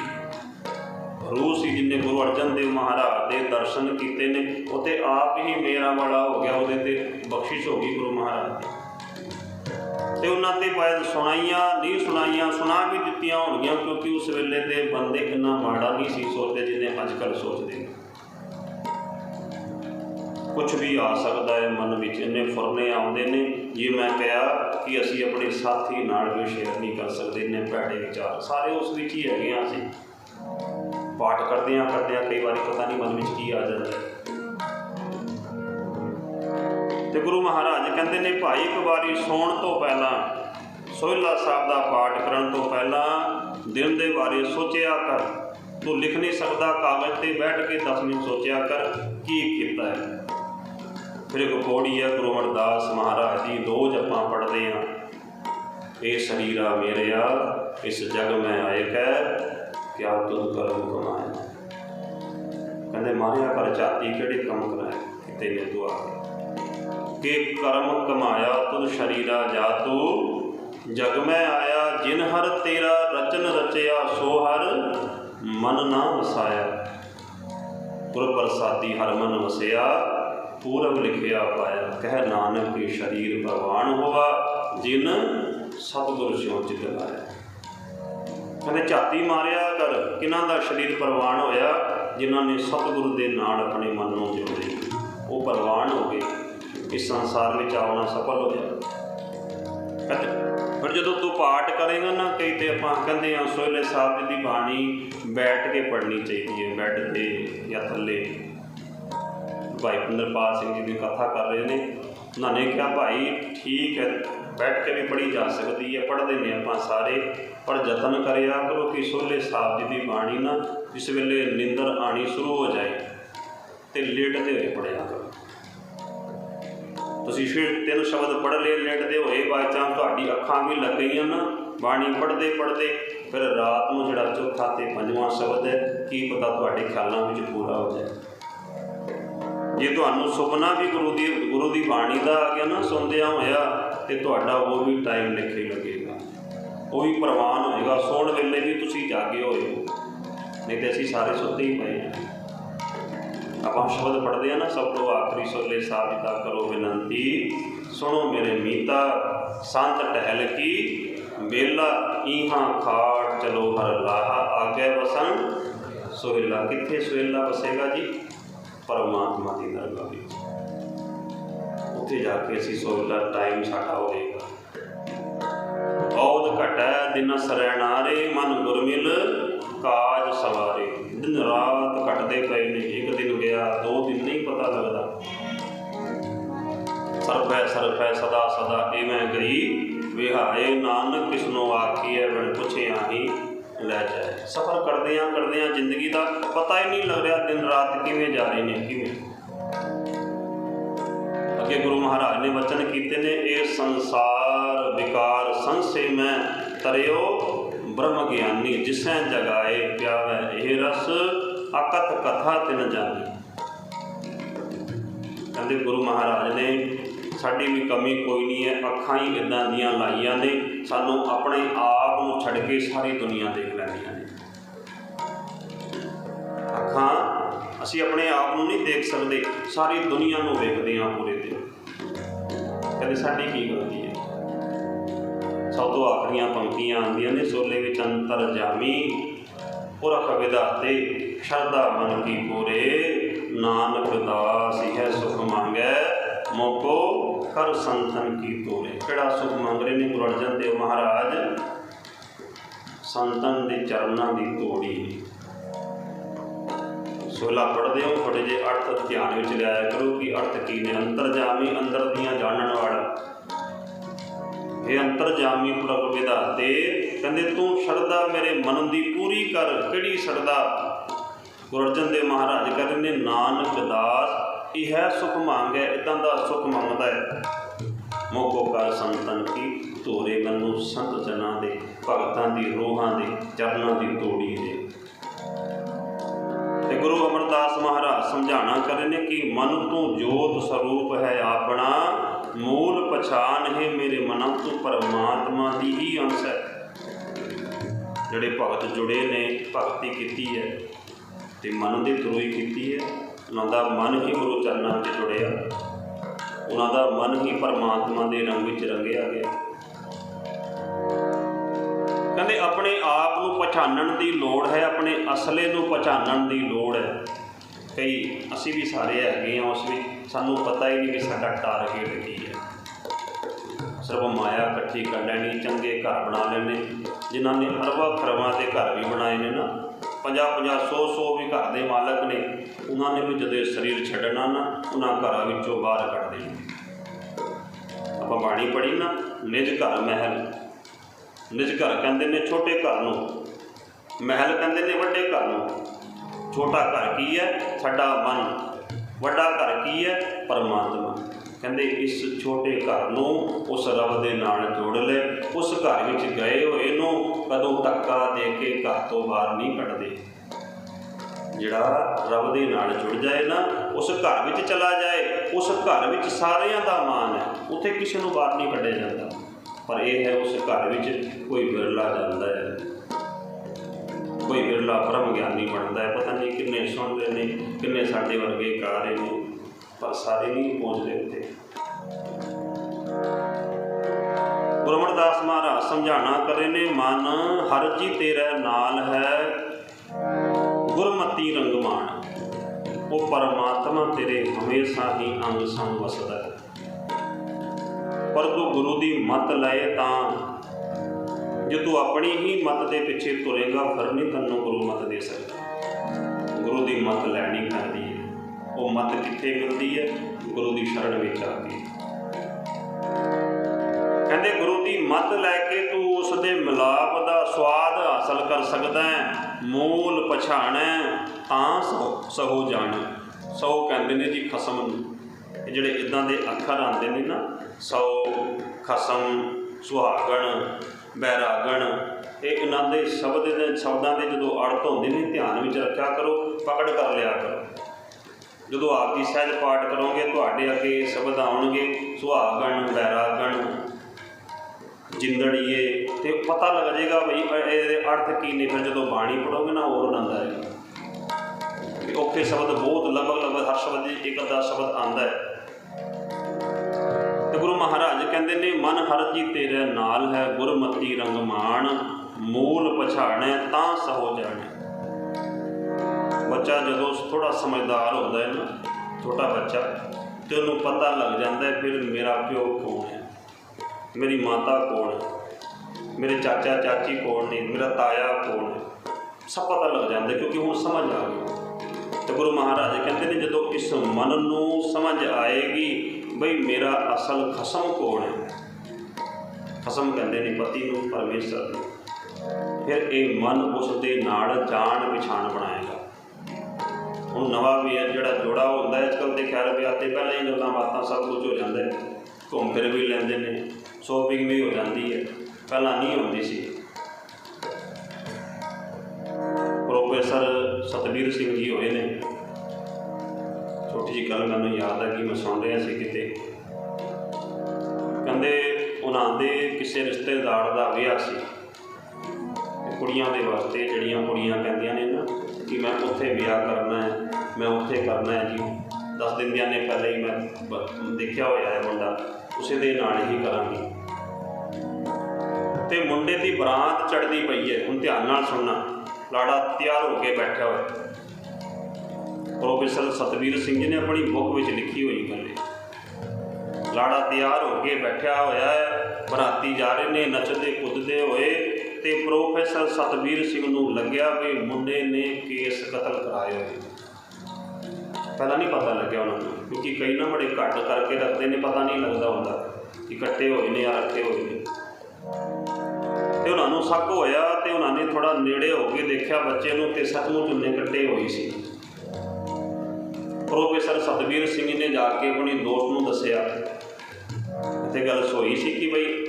[SPEAKER 1] ਰੂਹ ਸੀ ਜਿਨੇ ਗੁਰੂ ਅਰਜਨ ਦੇਵ ਮਹਾਰਾਜ ਦੇ ਦਰਸ਼ਨ ਕੀਤੇ ਨੇ ਉਹ ਆਪ ਹੀ ਮੇਰਾ ਵਾਲਾ ਹੋ ਗਿਆ, ਉਹਦੇ ਤੇ ਬਖਸ਼ਿਸ਼ ਹੋ ਗਈ ਗੁਰੂ ਮਹਾਰਾਜ ਦੀ। ਤੇ ਉਹਨਾਂ ਤੇ ਬਾਅਦ ਸੁਣਾਈਆਂ, ਨਹੀਂ ਸੁਣਾਈਆਂ, ਸੁਣਾ ਵੀ ਦਿੱਤੀਆਂ ਹੋਣਗੀਆਂ, ਕਿਉਂਕਿ ਉਸ ਵੇਲੇ ਦੇ ਬੰਦੇ ਇੰਨਾ ਮਾੜਾ ਨਹੀਂ ਸੀ, ਸੋਚਦੇ ਜਿੰਨੇ ਅੱਜ ਕੱਲ੍ਹ ਸੋਚਦੇ ਨੇ। ਕੁਝ ਵੀ ਆ ਸਕਦਾ ਹੈ ਮਨ ਵਿੱਚ, ਇੰਨੇ ਫੁਰਨੇ ਆਉਂਦੇ ਨੇ, ਜੇ ਮੈਂ ਕਿਹਾ ਕਿ ਅਸੀਂ ਆਪਣੇ ਸਾਥੀ ਨਾਲ ਵੀ ਸ਼ੇਅਰ ਨਹੀਂ ਕਰ ਸਕਦੇ, ਇੰਨੇ ਭੈੜੇ ਵਿਚਾਰ, ਸਾਰੇ ਉਸ ਵਿੱਚ ਹੀ ਹੈਗੇ ਹਾਂ ਅਸੀਂ। ਪਾਠ ਕਰਦਿਆਂ ਕਰਦਿਆਂ ਕਈ ਵਾਰੀ ਪਤਾ ਨਹੀਂ ਮਨ ਵਿੱਚ ਕੀ ਆ ਜਾਂਦਾ ਹੈ। ਤੇ ਗੁਰੂ ਮਹਾਰਾਜ ਕਹਿੰਦੇ ਨੇ, ਭਾਈ, ਇੱਕ ਵਾਰੀ ਸੌਣ ਤੋਂ ਪਹਿਲਾਂ, ਸੋਹਿਲਾ ਸਾਹਿਬ ਦਾ ਪਾਠ ਕਰਨ ਤੋਂ ਪਹਿਲਾਂ ਦਿਨ ਦੇ ਬਾਰੇ ਸੋਚਿਆ ਕਰ। ਤੂੰ ਲਿਖ ਨਹੀਂ ਸਕਦਾ, ਕਾਗਜ਼ ਤੇ ਬੈਠ ਕੇ 10 ਮਿੰਟ ਸੋਚਿਆ ਕਰ, ਕੀ ਕੀਤਾ ਹੈ? ਫਿਰ ਇੱਕ ਹੈ, ਗੁਰੂ ਅਮਰਦਾਸ ਮਹਾਰਾਜ ਜੀ, ਰੋਜ਼ ਆਪਾਂ ਪੜ੍ਹਦੇ ਹਾਂ। ਇਹ ਸਰੀਰਾ ਮੇਰਿਆ ਇਸ ਜਗ ਮੈਂ ਆਏ ਕੈ ਕਿਆ ਤੁਧ ਕਰਮ ਕਮਾਇਆ। ਕਹਿੰਦੇ, ਮਾਰਿਆ ਕਰ ਝਾਤੀ ਕਿਹੜੇ ਕੰਮ ਕਰਾਏ? ਕਿਤੇ ਨੇ ਤੂੰ ਕੇ ਕਿ ਕਰਮ ਕਮਾਇਆ ਤੁਧ ਸ਼ਰੀਰਾ ਜਾ ਤੂੰ, ਜਗ ਮੈਂ ਆਇਆ, ਜਿਨ ਹਰ ਤੇਰਾ ਰਚਨ ਰਚਿਆ, ਸੋ ਹਰ ਮਨ ਨਾ ਵਸਾਇਆ। ਗੁਰ ਪ੍ਰਸਾਦੀ ਹਰ ਮਨ ਵਸਿਆ ਪੂਰਬ ਲਿਖਿਆ ਪਾਇਆ, ਕਹਿ ਨਾਨਕ ਕੇ ਸ਼ਰੀਰ ਪ੍ਰਵਾਨ ਹੋਵਾ ਜਿਨ ਸਤਿਗੁਰ ਸਿਉ ਚਿਤ ਲਾਇਆ। ਕਹਿੰਦੇ ਝਾਤੀ ਮਾਰਿਆ ਕਰ, ਕਿਨਾਂ ਦਾ ਸ਼ਰੀਰ ਪ੍ਰਵਾਨ ਹੋਇਆ, ਜਿਨ੍ਹਾਂ ਨੇ ਸਤਿਗੁਰੂ ਦੇ ਨਾਲ ਆਪਣੇ ਮਨ ਨੂੰ ਜੋੜੇ। ਉਹ ਪ੍ਰਵਾਨ ਹੋ ਗਏ। ਇਸ ਸੰਸਾਰ ਵਿੱਚ ਆਉਣਾ ਸਫਲ ਹੋ ਗਿਆ। ਕਹਿੰਦੇ ਫਿਰ ਜਦੋਂ ਤੂੰ ਪਾਠ ਕਰੇਗਾ ਨਾ, ਕਈ ਤੇ ਆਪਾਂ ਕਹਿੰਦੇ ਆ ਸੋਹਲੇ ਸਾਹਿਬ ਜੀ ਦੀ ਬਾਣੀ ਬੈਠ ਕੇ ਪੜ੍ਹਨੀ ਚਾਹੀਦੀ ਹੈ, ਬੈੱਡ ਤੇ ਜਾਂ ਥੱਲੇ। ਭਾਈ ਪਿੰਦਰਪਾਲ ਸਿੰਘ ਜੀ ਦੀ ਕਥਾ ਕਰ ਰਹੇ ਨੇ। ਉਹਨਾਂ ਨੇ ਕਿਹਾ, ਭਾਈ ਠੀਕ ਹੈ, ਬੈਠ ਕੇ ਵੀ ਪੜ੍ਹੀ ਜਾ ਸਕਦੀ ਹੈ, ਪੜ੍ਹਦੇ ਨੇ ਆਪਾਂ ਸਾਰੇ, ਪਰ ਯਤਨ ਕਰਿਆ ਕਰੋ ਕਿ ਸੋਲੇ ਸਾਹਿਬ ਜੀ ਦੀ ਬਾਣੀ ਨਾ ਇਸ ਵੇਲੇ ਨਿੰਦਰ ਆਣੀ ਸ਼ੁਰੂ ਹੋ ਜਾਏ ਤੇ ਲੇਟਦੇ ਹੋਏ ਪੜਿਆ ਕਰੋ। ਤੁਸੀਂ ਫਿਰ ਤਿੰਨ ਸ਼ਬਦ ਪੜ੍ਹ ਲਏ ਲੇਟਦੇ ਹੋਏ, ਬਾਅਦ ਚਾਂਸ ਤੁਹਾਡੀ ਅੱਖਾਂ ਵੀ ਲੱਗ ਗਈਆਂ ਨਾ, ਬਾਣੀ ਪੜ੍ਹਦੇ ਪੜ੍ਹਦੇ ਫਿਰ ਰਾਤ ਨੂੰ ਜਿਹੜਾ ਚੌਥਾ ਤੇ ਪੰਜਵਾਂ ਸ਼ਬਦ ਹੈ, ਕੀ ਪਤਾ ਤੁਹਾਡੇ ਖਿਆਲਾਂ ਵਿੱਚ ਪੂਰਾ ਹੋ ਜਾਏ। ਜੇ ਤੁਹਾਨੂੰ ਸੁਪਨਾ ਵੀ ਗੁਰੂ ਦੀ ਗੁਰੂ ਦੀ ਬਾਣੀ ਦਾ ਆ ਗਿਆ ਨਾ, ਸੁਣਦਿਆਂ ਹੋਇਆ ਤੇ ਤੁਹਾਡਾ ਉਹ ਵੀ ਟਾਈਮ ਲਿਖੇ ਲੱਗੇਗਾ। ਉਹ ਵੀ ਪ੍ਰਵਾਨ ਹੋਏਗਾ। ਸੌਣ ਵੇਲੇ ਵੀ ਤੁਸੀਂ ਜਾਗੇ ਹੋਏ ਹੋ। ਨਹੀਂ ਤੇ ਅਸੀਂ ਸਾਰੇ ਸੁੱਤੇ ਹੀ ਪਏ ਹਾਂ। ਆਪਾਂ ਸ਼ਬਦ ਪੜ੍ਹਦੇ ਆ ਨਾ, ਸਭ ਤੋਂ ਆਖਰੀ ਸੋਲੇ ਸਾਹਿਬ ਕਰੋ ਬੇਨੰਤੀ, ਸੁਣੋ ਮੇਰੇ ਮੀਤਾ, ਸੰਤ ਟਹਿਲ ਕੀ ਬੇਲਾ ਇਹਾਂ ਖਾੜ ਚਲੋ ਹਰ ਲਾਹਾ, ਆਗੇ ਵਸਨ ਸੋਹਿਲਾ ਕਿੱਥੇ ਸੋਹਿਲਾ ਵਸੇਗਾ ਜੀ? ਪਰਮਾਤਮਾ ਦੀ ਦਰਗਾਹ ਵਿੱਚ ਉੱਥੇ ਜਾ ਕੇ ਅਸੀਂ ਸੋਹਿਲਾ ਟਾਈਮ ਸਾਡਾ ਹੋਵੇਗਾ ਔਦ ਘਟੈ ਦਿਨ ਸਰੈਣਾਰੇ ਮਨ ਗੁਰਮਿਲ, ਕਾਜ ਸਵਾਰੇ। ਦਿਨ ਰਾਤ ਘਟਦੇ ਪਏ ਨੇ, ਇੱਕ ਦਿਨ ਗਿਆ, ਦੋ ਦਿਨ ਨਹੀਂ ਪਤਾ ਲੱਗਦਾ। ਸਰਪੈ ਸਰਪੈ ਸਦਾ ਸਦਾ, ਇਵੇਂ ਗਈ ਵਿਹਾਏ, ਨਾਨਕ ਕਿਸਨੋ ਆਖੀਐ ਬਣ ਪੁੱਛਿਆ ਹੀ। ਲੈ ਜਾਏ ਸਫਰ ਕਰਦਿਆਂ ਕਰਦਿਆਂ ਜ਼ਿੰਦਗੀ ਦਾ ਪਤਾ ਹੀ ਨਹੀਂ ਲੱਗ ਰਿਹਾ ਦਿਨ ਰਾਤ ਕਿਵੇਂ ਜਾ ਰਹੇ ਨੇ, ਕਿਵੇਂ ਅੱਗੇ ਗੁਰੂ ਮਹਾਰਾਜ ਨੇ ਵਚਨ ਕੀਤੇ ਨੇ, ਇਹ ਸੰਸਾਰ ਵਿਕਾਰ ਸੰਸੇ ਮੈਂ ਤਰਿਓ ਬ੍ਰਹਮ ਗਿਆਨੀ, ਜਿਸੈ ਜਗਾਏ ਪਿਆਵੈ ਇਹ ਰਸ ਅਕਤ ਕਥਾ ਤਿਨ ਜਾਣੀ ਕਹਿੰਦੇ ਗੁਰੂ ਮਹਾਰਾਜ ਨੇ, ਸਾਡੀ ਵੀ ਕਮੀ ਕੋਈ ਨਹੀਂ ਹੈ, ਅੱਖਾਂ ਹੀ ਇਦਾਂ ਦੀਆਂ ਲਾਈਆਂ ਨੇ, ਸਾਨੂੰ ਆਪਣੇ ਆਪ ਨੂੰ ਛੱਡ ਕੇ ਸਾਰੀ ਦੁਨੀਆ ਦੇ ਅਸੀਂ ਆਪਣੇ ਆਪ ਨੂੰ ਨਹੀਂ ਦੇਖ ਸਕਦੇ, ਸਾਰੀ ਦੁਨੀਆ ਨੂੰ ਵੇਖਦੇ ਹਾਂ ਪੂਰੇ ਦਿਨ। ਕਹਿੰਦੇ ਸਾਡੀ ਕੀ ਗਲਤੀ ਹੈ? ਸਭ ਤੋਂ ਆਖਰੀਆਂ ਪੰਕਤੀਆਂ ਆਉਂਦੀਆਂ ਨੇ, ਸੋਲੇ ਵਿੱਚ ਅੰਤਰ ਜਾਮੀ, ਪੁਰਖ ਵਿਦਾਤੇ, ਸ਼ਰਧਾ ਮਨ ਕੀ ਪੂਰੇ, ਨਾਨਕ ਦਾਸ ਹੈ ਸੁਖ ਮੰਗੈ, ਮੋਕੋ ਕਰ ਸੰਤਨ ਕੀ ਤੋਰੇ। ਕਿਹੜਾ ਸੁਖ ਮੰਗ ਰਹੇ ਨੇ ਗੁਰੂ ਅਰਜਨ ਦੇਵ ਮਹਾਰਾਜ? ਸੰਤਨ ਦੇ ਚਰਨਾਂ ਦੀ ਤੋੜੀ। ਸੋਲਾ ਪੜਦੇ ਹੋ ਥੋੜੇ ਜੇ ਅਰਥ ਧਿਆਨ ਵਿੱਚ ਲਿਆਇਆ ਕਰੋ ਕਿ ਅਰਥ ਕੀ ਨੇ? ਅੰਤਰਜਾਮੀ ਅੰਦਰ ਦੀਆਂ ਜਾਣਨ ਵਾਲਾ। ਇਹ ਅੰਤਰਜਾਮੀ ਪ੍ਰਭ ਵਿਧਾਤੇ ਕਹਿੰਦੇ, ਤੂੰ ਸ਼ਰਧਾ ਮੇਰੇ ਮਨ ਦੀ ਪੂਰੀ ਕਰ, ਕਿਹੜੀ ਸ਼ਰਧਾ ਗੁਰੂ ਅਰਜਨ ਦੇਵ ਮਹਾਰਾਜ ਕਹਿੰਦੇ ਨੇ ਨਾਨਕ ਦਾਸ ਇਹ ਹੈ ਸੁਖ ਮੰਗੈ ਇਦਾਂ ਦਾ ਸੁਖ ਮੰਗਦਾ ਹੈ। ਮੋਕੋ ਕਰ ਸੰਤਨ ਕੀ ਤੋਰੇ ਮੈਨੂੰ ਸੰਤ ਜਨਾਂ ਦੇ, ਭਗਤਾਂ ਦੀ ਰੋਹਾਂ ਦੇ, ਚਰਨਾਂ ਦੀ ਤੋੜੀ ਦੇ। ਤੇ ਗੁਰੂ ਅਮਰਦਾਸ ਮਹਾਰਾਜ ਸਮਝਾਣਾ ਕਰੇ ਨੇ ਕਿ ਮਨ ਤੋਂ ਜੋਤ ਸਰੂਪ ਹੈ ਆਪਣਾ, ਮੂਲ ਪਛਾਨ ਹੈ ਮੇਰੇ ਮਨਾਂ ਤੋਂ ਪਰਮਾਤਮਾ ਦੀ ਹੀ ਅੰਸ਼ ਹੈ। ਜਿਹੜੇ ਭਗਤ ਜੁੜੇ ਨੇ, ਭਗਤੀ ਕੀਤੀ ਹੈ ਤੇ ਮਨ ਦੇ ਥਰੂ ਹੀ ਕੀਤੀ ਹੈ, ਉਹਨਾਂ ਦਾ ਮਨ ਹੀ ਗੁਰੂ ਚਰਨਾਂ 'ਚ ਜੁੜਿਆ। ਉਹਨਾਂ ਦਾ ਮਨ ਹੀ ਪਰਮਾਤਮਾ ਦੇ ਰੰਗ ਵਿੱਚ ਰੰਗਿਆ ਗਿਆ। ਕਹਿੰਦੇ ਆਪਣੇ ਆਪ ਨੂੰ ਪਛਾਣਨ ਦੀ ਲੋੜ ਹੈ, ਆਪਣੇ ਅਸਲੇ ਨੂੰ ਪਛਾਣਨ ਦੀ ਲੋੜ ਹੈ। ਕਈ ਅਸੀਂ ਵੀ ਸਾਰੇ ਹੈਗੇ ਆ ਉਸ ਵਿੱਚ ਸਾਨੂੰ ਪਤਾ ਹੀ ਨਹੀਂ ਕਿ ਸਾਡਾ ਟਾਰਗੇਟ ਕੀ ਹੈ। ਸਿਰਫ ਮਾਇਆ ਇਕੱਠੀ ਕਰ ਲੈਣੀ, ਚੰਗੇ ਘਰ ਬਣਾ ਲੈਣੇ। ਜਿਨ੍ਹਾਂ ਨੇ ਅਰਬਾਂ ਖਰਵਾ ਦੇ ਘਰ ਵੀ ਬਣਾਏ ਨੇ ਨਾ 50 50 100 100 ਵੀ ਘਰ ਦੇ ਮਾਲਕ ਨੇ, ਉਹਨਾਂ ਨੇ ਵੀ ਜਦੋਂ ਸਰੀਰ ਛੱਡਣਾ ਨਾ, ਉਹਨਾਂ ਘਰਾਂ ਵਿੱਚੋਂ ਬਾਹਰ ਕੱਢ ਦੇਣਾ। ਆਪਾਂ ਬਾਣੀ ਪੜ੍ਹੀ ਨਾ, ਨਿਜ ਘਰ ਮਹਿਲ। ਨਿਜ ਘਰ ਕਹਿੰਦੇ ਨੇ ਛੋਟੇ ਘਰ ਨੂੰ। ਮਹਿਲ ਕਹਿੰਦੇ ਨੇ ਵੱਡੇ ਘਰ ਨੂੰ। ਛੋਟਾ ਘਰ ਕੀ ਹੈ? ਸਾਡਾ ਮਨ। ਵੱਡਾ ਘਰ ਕੀ ਹੈ? ਪਰਮਾਤਮਾ। ਕਹਿੰਦੇ ਇਸ ਛੋਟੇ ਘਰ ਨੂੰ ਉਸ ਰੱਬ ਦੇ ਨਾਲ ਜੋੜ ਲੈ। ਉਸ ਘਰ ਵਿੱਚ ਗਏ ਹੋਏ ਨੂੰ ਕਦੋਂ ਧੱਕਾ ਦੇ ਕੇ ਘਰ ਤੋਂ ਬਾਹਰ ਨਹੀਂ ਕੱਢਦੇ। ਜਿਹੜਾ ਰੱਬ ਦੇ ਨਾਲ ਜੁੜ ਜਾਏ ਨਾ, ਉਸ ਘਰ ਵਿੱਚ ਚਲਾ ਜਾਏ। ਉਸ ਘਰ ਵਿੱਚ ਸਾਰਿਆਂ ਦਾ ਮਾਣ ਹੈ। ਉੱਥੇ ਕਿਸੇ ਨੂੰ ਬਾਹਰ ਨਹੀਂ ਕੱਢਿਆ ਜਾਂਦਾ। ਪਰ ਇਹ ਹੈ ਉਸ ਘਰ ਵਿੱਚ ਕੋਈ ਵਿਰਲਾ ਜਾਂਦਾ ਹੈ। ਕੋਈ ਵਿਰਲਾ ਬ੍ਰਹਮ ਗਿਆਨੀ ਬਣਦਾ ਹੈ। ਪਤਾ ਨਹੀਂ ਕਿੰਨੇ ਸੁਣਦੇ ਨੇ, ਕਿੰਨੇ ਸਾਡੇ ਵਰਗੇ ਗਾ ਰਹੇ ਨੇ, ਪਰ ਸਾਰੇ ਨਹੀਂ ਪਹੁੰਚਦੇ ਉੱਤੇ ਗੁਰੂ ਅਮਰਦਾਸ ਮਹਾਰਾਜ ਸਮਝਾਣਾ ਕਰੇ ਨੇ, ਮਨ ਹਰ ਜੀ ਤੇਰੇ ਨਾਲ ਹੈ, ਗੁਰਮਤੀ ਰੰਗਮਾਨ। ਉਹ ਪਰਮਾਤਮਾ ਤੇਰੇ ਹਮੇਸ਼ਾ ਹੀ ਅੰਗ ਸੰਗ ਵਸਦਾ ਹੈ। ਪਰ ਤੂੰ ਗੁਰੂ ਦੀ ਮਤ ਲਏ ਤਾਂ ਜੇ ਤੂੰ ਆਪਣੀ ਹੀ ਮਤ ਦੇ ਪਿੱਛੇ ਤੁਰੇਗਾ, ਫਿਰ ਨਹੀਂ ਤੈਨੂੰ ਗੁਰੂ ਮਤ ਦੇ ਸਕਦਾ। ਗੁਰੂ ਦੀ ਮਤ ਲੈਣੀ ਪੈਂਦੀ ਹੈ। ਉਹ ਮਤ ਕਿੱਥੇ ਮਿਲਦੀ ਹੈ? ਗੁਰੂ ਦੀ ਸ਼ਰਨ ਵਿੱਚ ਆ ਕੇ ਕਹਿੰਦੇ, ਗੁਰੂ ਦੀ ਮਤ ਲੈ ਕੇ ਤੂੰ ਉਸ ਦੇ ਮਿਲਾਪ ਦਾ ਸਵਾਦ ਹਾਸਲ ਕਰ ਸਕਦਾ ਹੈ। ਮੂਲ ਪਛਾਣੈ ਤਾਂ ਸੋ ਸਹੋ ਜਾਣ। ਸੋ ਕਹਿੰਦੇ ਨੇ ਜੀ, ਖਸਮ ਨੂੰ। ਇਹ ਜਿਹੜੇ ਇਦਾਂ ਦੇ ਅੱਖਰ ਆਉਂਦੇ ਨੇ ਨਾ, ਸੌ, ਖਸਮ, ਸੁਹਾਗਣ, ਬੈਰਾਗਣ, ਇਹ ਇਹਨਾਂ ਦੇ ਸ਼ਬਦ ਦੇ, ਸ਼ਬਦਾਂ ਦੇ ਜਦੋਂ ਅਰਥ ਹੁੰਦੇ ਨੇ, ਧਿਆਨ ਵਿੱਚ ਰੱਖਿਆ ਕਰੋ, ਪਕੜ ਕਰ ਲਿਆ ਕਰੋ। ਜਦੋਂ ਆਪ ਜੀ ਸਹਿਜ ਪਾਠ ਕਰੋਗੇ, ਤੁਹਾਡੇ ਅੱਗੇ ਸ਼ਬਦ ਆਉਣਗੇ, ਸੁਹਾਗਣ, ਬੈਰਾਗਣ, ਜਿੰਦੜੀਏ, ਤੇ ਪਤਾ ਲੱਗ ਜਾਏਗਾ ਬਈ ਇਹਦੇ ਅਰਥ ਕੀ ਨੇ, ਫਿਰ ਜਦੋਂ ਬਾਣੀ ਪੜੋਗੇ ਨਾ, ਹੋਰ ਆਨੰਦ ਆਏਗਾ। ਕਿ ਔਖੇ ਸ਼ਬਦ ਬਹੁਤ ਲਗਭਗ ਲਗਭਗ ਹਰ ਸ਼ਬਦ ਇੱਕ ਅੱਧਾ ਸ਼ਬਦ ਆਉਂਦਾ ਹੈ। ਤੇ ਗੁਰੂ ਮਹਾਰਾਜ ਕਹਿੰਦੇ ਨੇ, ਮਨ ਹਰ ਜੀ ਤੇਰੇ ਨਾਲ ਹੈ, ਗੁਰਮਤੀ ਰੰਗਮਾਨ ਮੂਲ ਪਛਾਣੈ, ਤਾਂ ਸਹੋ ਜਾਣੈ। ਬੱਚਾ ਜਦੋਂ ਥੋੜਾ ਸਮਝਦਾਰ ਹੁੰਦਾ ਹੈ ਨਾ, ਛੋਟਾ ਬੱਚਾ, ਤੇ ਉਹਨੂੰ ਪਤਾ ਲੱਗ ਜਾਂਦਾ ਹੈ, ਫਿਰ ਮੇਰਾ ਪਿਓ ਕੌਣ ਹੈ? ਮੇਰੀ ਮਾਤਾ ਕੌਣ ਹੈ? ਮੇਰੇ ਚਾਚਾ, ਚਾਚੀ ਕੌਣ ਨੇ? ਮੇਰਾ ਤਾਇਆ ਕੌਣ ਹੈ? ਸਭ ਪਤਾ ਲੱਗ ਜਾਂਦਾ ਕਿਉਂਕਿ ਹੁਣ ਸਮਝ ਆ ਗਈ। ਤੇ ਗੁਰੂ ਮਹਾਰਾਜ ਕਹਿੰਦੇ ਨੇ, ਜਦੋਂ ਇਸ ਮਨ ਨੂੰ ਸਮਝ ਆਏਗੀ ਬਈ ਮੇਰਾ ਅਸਲ ਖਸਮ ਕੌਣ ਹੈ? ਖਸਮ ਕਹਿੰਦੇ ਨੇ ਪਤੀ ਨੂੰ ਪਰਮੇਸ਼ਰ ਨੂੰ। ਫਿਰ ਇਹ ਮਨ ਉਸ ਦੇ ਨਾਲ ਜਾਣ ਪਛਾਣ ਬਣਾਏਗਾ। ਹੁਣ ਨਵਾਂ ਵੀ ਹੈ ਜਿਹੜਾ ਜੋੜਾ ਹੁੰਦਾ ਹੈ ਅੱਜਕੱਲ ਦੇ ਖੈਰ ਵਿਆਹ ਤੇ ਪਹਿਲਾਂ ਹੀ ਗੱਲਾਂ ਬਾਤਾਂ ਸਭ ਕੁਝ ਹੋ ਜਾਂਦਾ ਹੈ। ਘੁੰਮ ਫਿਰ ਵੀ ਲੈਂਦੇ ਨੇ ਸ਼ੋਪਿੰਗ ਵੀ ਹੋ ਜਾਂਦੀ ਹੈ, ਪਹਿਲਾਂ ਨਹੀਂ ਹੁੰਦੀ ਸੀ। ਪ੍ਰੋਫੈਸਰ ਸਤਵੀਰ ਸਿੰਘ ਜੀ ਹੋਏ ਨੇ। ਛੋਟੀ ਜੀ ਗੱਲ ਮੈਨੂੰ ਯਾਦ ਹੈ ਕਿ ਮੈਂ ਸੁਣ ਰਿਹਾ ਸੀ ਕਿਤੇ। ਕਹਿੰਦੇ ਉਹਨਾਂ ਦੇ ਕਿਸੇ ਰਿਸ਼ਤੇਦਾਰ ਦਾ ਵਿਆਹ ਸੀ। ਕੁੜੀਆਂ ਦੇ ਵਾਸਤੇ ਜਿਹੜੀਆਂ ਕੁੜੀਆਂ ਕਹਿੰਦੀਆਂ ਨੇ ਨਾ ਕਿ ਮੈਂ ਉੱਥੇ ਵਿਆਹ ਕਰਨਾ ਹੈ, ਮੈਂ ਉੱਥੇ ਕਰਨਾ ਹੈ ਜੀ। ਦੱਸ ਦਿੰਦੀਆਂ ਨੇ ਪਹਿਲੇ ਹੀ ਮੈਂ ਦੇਖਿਆ ਹੋਇਆ ਹੈ ਮੁੰਡਾ, ਉਸੇ ਦੇ ਨਾਲ ਹੀ ਕਰਾਂਗੀ। ਤੇ ਮੁੰਡੇ ਦੀ ਬਰਾਤ ਚੜਦੀ ਪਈ ਹੈ, ਹੁਣ ਧਿਆਨ ਨਾਲ ਸੁਣਨਾ। ਲਾੜਾ ਤਿਆਰ ਹੋ ਕੇ ਬੈਠਾ ਹੋਇਆ। ਪ੍ਰੋਫੈਸਰ ਸਤਵੀਰ ਸਿੰਘ ਜੀ ਨੇ ਆਪਣੀ ਬੁੱਕ ਵਿੱਚ ਲਿਖੀ ਹੋਈ ਗੱਲ ਹੈ। ਲਾੜਾ ਤਿਆਰ ਹੋ ਕੇ ਬੈਠਿਆ ਹੋਇਆ ਹੈ, ਬਰਾਤੀ ਜਾ ਰਹੇ ਨੇ, ਨੱਚਦੇ ਕੁੱਦਦੇ ਹੋਏ ਤੇ ਪ੍ਰੋਫੈਸਰ ਸਤਵੀਰ ਸਿੰਘ ਨੂੰ ਲੱਗਿਆ ਵੀ ਮੁੰਡੇ ਨੇ ਕੇਸ ਕਤਲ ਕਰਾਏ ਹੋਏ ਪਹਿਲਾਂ ਨਹੀਂ ਪਤਾ ਲੱਗਿਆ ਉਹਨਾਂ ਨੂੰ, ਕਿਉਂਕਿ ਕਈ ਨਾ ਬੜੇ ਘੱਟ ਕਰਕੇ ਰੱਖਦੇ ਨੇ, ਪਤਾ ਨਹੀਂ ਲੱਗਦਾ ਹੁੰਦਾ ਕਿ ਇਕੱਠੇ ਹੋਏ ਨੇ ਆ ਰੱਖੇ ਹੋਏ ਨੇ। ਤੇ ਉਹਨਾਂ ਨੂੰ ਸ਼ੱਕ ਹੋਇਆ ਤੇ ਉਹਨਾਂ ਨੇ ਥੋੜਾ ਨੇੜੇ ਹੋ ਕੇ ਦੇਖਿਆ ਬੱਚੇ ਨੂੰ ਤੇ ਸੱਚਮੁੱਚ ਉਹਨੇ ਕੱਟੇ ਹੋਈ ਸੀ। ਪ੍ਰੋਫੈਸਰ ਸਤਵੀਰ ਸਿੰਘ ਨੇ ਜਾ ਕੇ ਆਪਣੀ ਦੋਸਤ ਨੂੰ ਦੱਸਿਆ, ਇੱਥੇ ਗੱਲ ਸੋਈ ਸੀ ਕਿ ਬਈ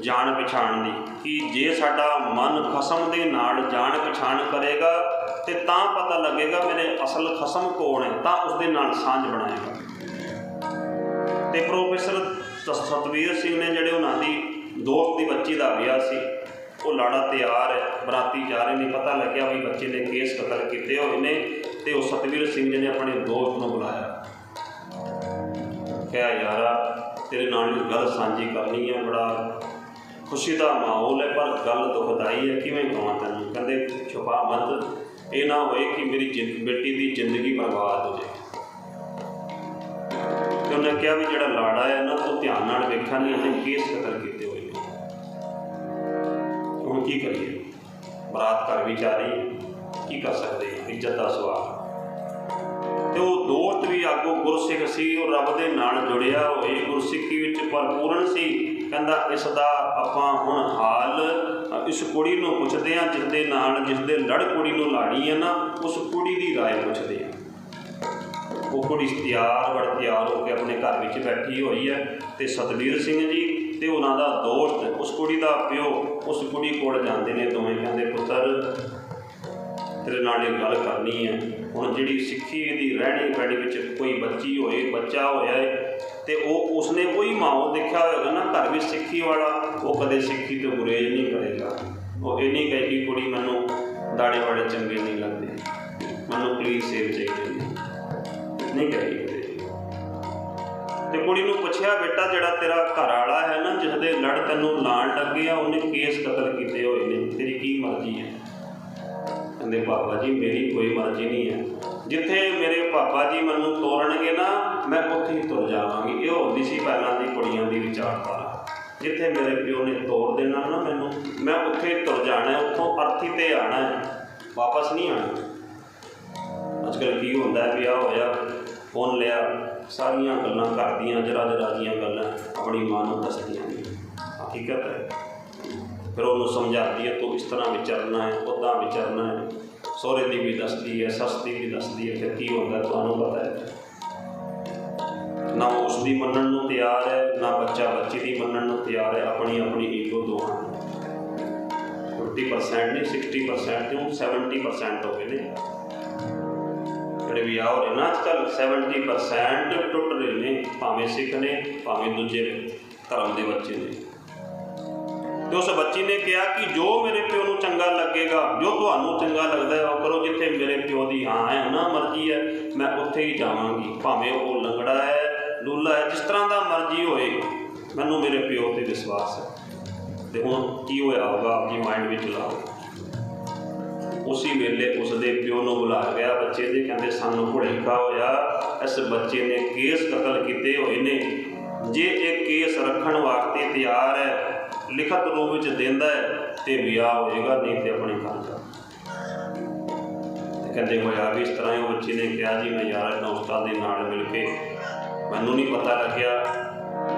[SPEAKER 1] ਜਾਣ ਪਛਾਣ ਦੀ, ਕਿ ਜੇ ਸਾਡਾ ਮਨ ਖਸਮ ਦੇ ਨਾਲ ਜਾਣ ਪਛਾਣ ਕਰੇਗਾ ਤੇ ਤਾਂ ਪਤਾ ਲੱਗੇਗਾ ਮੇਰੇ ਅਸਲ ਖਸਮ ਕੌਣ ਹੈ, ਤਾਂ ਉਸ ਦੇ ਨਾਲ ਸਾਂਝ ਬਣਾਏਗਾ। ਤੇ ਪ੍ਰੋਫੈਸਰ ਸ- ਸਤਵੀਰ ਸਿੰਘ ਨੇ ਜਿਹੜੇ ਉਹਨਾਂ ਦੀ ਦੋਸਤ ਦੀ ਬੱਚੀ ਦਾ ਵਿਆਹ ਸੀ, ਉਹ ਲਾੜਾ ਤਿਆਰ ਹੈ, ਬਰਾਤੀ ਜਾ ਰਹੇ ਨੇ, ਪਤਾ ਲੱਗਿਆ ਵੀ ਬੱਚੇ ਨੇ ਕੇਸ ਕਤਲ ਕੀਤੇ ਹੋਏ ਨੇ। ਤੇ ਉਹ ਸਤਵੀਰ ਸਿੰਘ ਜੀ ਨੇ ਆਪਣੇ ਦੋਸਤ ਨੂੰ ਬੁਲਾਇਆ। ਕਿਹਾ, ਯਾਰਾ, ਤੇਰੇ ਨਾਲ ਇੱਕ ਗੱਲ ਸਾਂਝੀ ਕਰਨੀ ਹੈ ਬੜਾ ਖੁਸ਼ੀ ਦਾ ਮਾਹੌਲ ਹੈ, ਪਰ ਗੱਲ ਦੁਖਦਾਈ ਹੈ, ਕਿਵੇਂ ਕਹਾਂ ਤੈਨੂੰ? ਕਹਿੰਦੇ, ਛੁਪਾ ਮਤ, ਇਹ ਨਾ ਹੋਏ ਕਿ ਮੇਰੀ ਜਿੰਦ, ਬੇਟੀ ਦੀ ਜ਼ਿੰਦਗੀ ਬਰਬਾਦ ਹੋ ਜਾਏ। ਤੇ ਉਹਨੇ ਕਿਹਾ ਵੀ ਜਿਹੜਾ ਲਾੜਾ ਹੈ ਨਾ, ਤੂੰ ਧਿਆਨ ਨਾਲ ਵੇਖਿਆ ਨਹੀਂ ਅਸੀਂ ਕੇਸ ਕਤਲ ਕੀਤੇ ਹੋਏ ਨੇ। ਹੁਣ ਕੀ ਕਰੀਏ? ਬਰਾਤ ਕਰ ਵਿੱਚ ਆ ਰਹੀ ਹੈ। ਕੀ ਕਰ ਸਕਦੇ ਹਾਂ ਇੱਜ਼ਤ ਦਾ ਸਵਾਲ ਤੇ ਉਹ ਦੋਸਤ ਵੀ ਆਗੂ ਗੁਰਸਿੱਖ ਸੀ ਉਹ ਰੱਬ ਦੇ ਨਾਲ ਜੁੜਿਆ ਹੋਏ ਗੁਰਸਿੱਖੀ ਵਿੱਚ ਭਰਪੂਰਨ ਸੀ ਕਹਿੰਦਾ ਇਸ ਦਾ ਆਪਾਂ ਹੁਣ ਹਾਲ ਅ, ਇਸ ਕੁੜੀ ਨੂੰ ਪੁੱਛਦੇ ਹਾਂ ਜਿਸ ਦੇ ਨਾਲ ਜਿਸ ਦੇ ਲੜ ਕੁੜੀ ਨੂੰ ਲਾਣੀ ਹੈ ਨਾ ਉਸ ਕੁੜੀ ਦੀ رائے ਪੁੱਛਦੇ ਹਾਂ ਉਹ ਕੁੜੀ ਤਿਆਰ ਬੜ ਤਿਆਰ ਹੋ ਕੇ ਆਪਣੇ ਘਰ ਵਿੱਚ ਬੈਠੀ ਹੋਈ ਹੈ ਤੇ ਸਤਵੀਰ ਸਿੰਘ ਜੀ ਤੇ ਉਹਨਾਂ ਦਾ ਦੋਸਤ ਉਸ ਕੁੜੀ ਦਾ ਪਿਓ ਉਸ ਕੁੜੀ ਕੋਲ ਜਾਂਦੇ ਨੇ ਦੋਵੇਂ ਕਹਿੰਦੇ ਪੁੱਤਰ ਤੇਰੇ ਨਾਲ ਇਹ ਗੱਲ ਕਰਨੀ ਹੈ। ਹੁਣ ਜਿਹੜੀ ਸਿੱਖੀ ਦੀ ਰਹਿਣੀ ਪੈਣੀ ਵਿੱਚ ਕੋਈ ਬੱਚੀ ਹੋਏ, ਬੱਚਾ ਹੋਇਆ ਹੈ ਤੇ ਉਹ ਉਸਨੇ ਕੋਈ ਮਾਹੌਲ ਦੇਖਿਆ ਹੋਵੇਗਾ ਨਾ, ਘਰ ਵਿੱਚ ਸਿੱਖੀ ਵਾਲਾ, ਉਹ ਕਦੇ ਸਿੱਖੀ ਤੋਂ ਗੁਰੇਜ਼ ਨਹੀਂ ਕਰੇਗਾ। ਉਹ ਇਹ ਨਹੀਂ ਕਹੇਗੀ ਕੁੜੀ ਮੈਨੂੰ ਦਾੜੇ ਵਾਲੇ ਚੰਗੇ ਨਹੀਂ ਲੱਗਦੇ। ਮੈਨੂੰ ਪਲੀਜ਼ ਸੇਵ ਚਾਹੀਦੇ ਨੇ। ਨਹੀਂ ਕਹੇਗੀ ਤੇ। ਕੁੜੀ ਨੂੰ ਪੁੱਛਿਆ, ਬੇਟਾ, ਜਿਹੜਾ ਤੇਰਾ ਘਰ ਵਾਲਾ ਹੈ ਨਾ ਜਿਸਦੇ ਲੜ ਤੈਨੂੰ ਲਾਣ ਲੱਗੇ ਆ, ਉਹਨੇ ਕੇਸ ਕਤਲ ਕੀਤੇ ਹੋਏ ਨੇ। ਤੇਰੀ ਕੀ ਮਰਜ਼ੀ ਹੈ? ਕਹਿੰਦੇ ਪਾਪਾ ਜੀ, ਮੇਰੀ ਕੋਈ ਮਰਜ਼ੀ ਨਹੀਂ ਹੈ। ਜਿੱਥੇ ਮੇਰੇ ਪਾਪਾ ਜੀ ਮੈਨੂੰ ਤੋਰਨਗੇ ਨਾ, ਮੈਂ ਉੱਥੇ ਹੀ ਤੁਰ ਜਾਵਾਂਗੀ। ਇਹ ਹੁੰਦੀ ਸੀ ਪਹਿਲਾਂ ਦੀ ਕੁੜੀਆਂ ਦੀ ਵਿਚਾਰਧਾਰਾ। ਜਿੱਥੇ ਮੇਰੇ ਪਿਓ ਨੇ ਤੋੜ ਦੇਣਾ ਨਾ ਮੈਨੂੰ, ਮੈਂ ਉੱਥੇ ਤੁਰ ਜਾਣਾ ਉੱਥੋਂ ਅਰਥੀ ਤੇ ਆਣਾ ਵਾਪਸ ਨਹੀਂ ਆਣਾ ਅੱਜ ਕੱਲ੍ਹ ਕੀ ਹੁੰਦਾ ਹੈ, ਵਿਆਹ ਹੋਇਆ, ਫੋਨ ਲਿਆ, ਸਾਰੀਆਂ ਗੱਲਾਂ ਕਰਦੀਆਂ ਜਰਾ ਜਰਾ ਦੀਆਂ ਗੱਲਾਂ ਆਪਣੀ ਮਾਂ ਨੂੰ ਦੱਸਦੀਆਂ ਨੇ। ਹਕੀਕਤ ਹੈ। ਫਿਰ ਉਹਨੂੰ ਸਮਝਾਉਂਦੀ ਹੈ, ਤੂੰ ਇਸ ਤਰ੍ਹਾਂ ਵਿਚਰਨਾ ਹੈ ਉੱਦਾਂ ਵਿਚਰਨਾ ਹੈ। ਸਹੁਰੇ ਦੀ ਵੀ ਦੱਸਦੀ ਹੈ, ਸੱਸ ਦੀ ਵੀ ਦੱਸਦੀ ਹੈ, ਫਿਰ ਕੀ ਹੁੰਦਾ ਤੁਹਾਨੂੰ ਪਤਾ ਹੈ। ਨਾ ਉਹ ਉਸ ਦੀ ਮੰਨਣ ਨੂੰ ਤਿਆਰ ਹੈ, ਨਾ ਬੱਚਾ ਬੱਚੀ ਦੀ ਮੰਨਣ ਨੂੰ ਤਿਆਰ ਹੈ, ਆਪਣੀ ਆਪਣੀ ਈਗੋ ਦੋਹਾਂ ਨੂੰ 50% ਨਹੀਂ 60% ਤੋਂ 70% ਹੋ ਗਏ ਨੇ। ਜਿਹੜੇ ਵਿਆਹ ਹੋ ਰਹੇ ਨਾ ਅੱਜ ਕੱਲ੍ਹ 70% ਟੁੱਟ ਰਹੇ ਨੇ, ਭਾਵੇਂ ਸਿੱਖ ਨੇ, ਭਾਵੇਂ ਦੂਜੇ ਧਰਮ ਦੇ ਬੱਚੇ ਨੇ। ਤੇ ਉਸ ਬੱਚੀ ਨੇ ਕਿਹਾ ਕਿ ਜੋ ਮੇਰੇ ਪਿਓ ਨੂੰ ਚੰਗਾ ਲੱਗੇਗਾ, ਜੋ ਤੁਹਾਨੂੰ ਚੰਗਾ ਲੱਗਦਾ ਹੈ, ਉਹ ਕਰੋ ਜਿੱਥੇ ਮੇਰੇ ਪਿਓ ਦੀ ਹਾਂ ਹੈ ਨਾ ਮਰਜ਼ੀ ਹੈ, ਮੈਂ ਉੱਥੇ ਹੀ ਜਾਵਾਂਗੀ। ਭਾਵੇਂ ਉਹ ਲੰਗੜਾ ਹੈ, ਲੂਲਾ ਹੈ, ਜਿਸ ਤਰ੍ਹਾਂ ਦਾ ਮਰਜ਼ੀ ਹੋਏ, ਮੈਨੂੰ ਮੇਰੇ ਪਿਓ ਤੇ ਵਿਸ਼ਵਾਸ ਹੈ। ਤੇ ਹੁਣ ਕੀ ਹੋਇਆ ਹੋਗਾ ਆਪਣੀ ਮਾਈਂਡ ਵਿੱਚ ਲਾਓ। ਉਸੇ ਵੇਲੇ ਉਸ ਦੇ ਪਿਓ ਨੂੰ ਬੁਲਾ ਗਿਆ, ਬੱਚੇ ਦੇ ਕਹਿੰਦੇ, ਸਾਨੂੰ ਭੁੜੇਕਾ ਹੋਇਆ, ਇਸ ਬੱਚੇ ਨੇ ਕੇਸ ਕਤਲ ਕੀਤੇ ਹੋਏ ਨੇ। ਜੇ ਇਹ ਕੇਸ ਰੱਖਣ ਵਾਸਤੇ ਤਿਆਰ ਹੈ ਲਿਖਤ ਰੂਪ ਵਿੱਚ ਦਿੰਦਾ ਹੈ ਤੇ ਵਿਆਹ ਹੋਏਗਾ ਨਹੀਂ ਤੇ ਆਪਣੇ ਘਰ ਜਾ। ਤੇ ਕਹਿੰਦੇ ਹੋਇਆ ਵੀ ਇਸ ਤਰ੍ਹਾਂ ਹੀ ਉਹ ਬੱਚੇ ਨੇ ਕਿਹਾ ਜੀ ਮੈਂ ਯਾਰ ਦੋਸਤਾਂ ਦੇ ਨਾਲ ਮਿਲ ਕੇ ਮੈਨੂੰ ਨਹੀਂ ਪਤਾ ਲੱਗਿਆ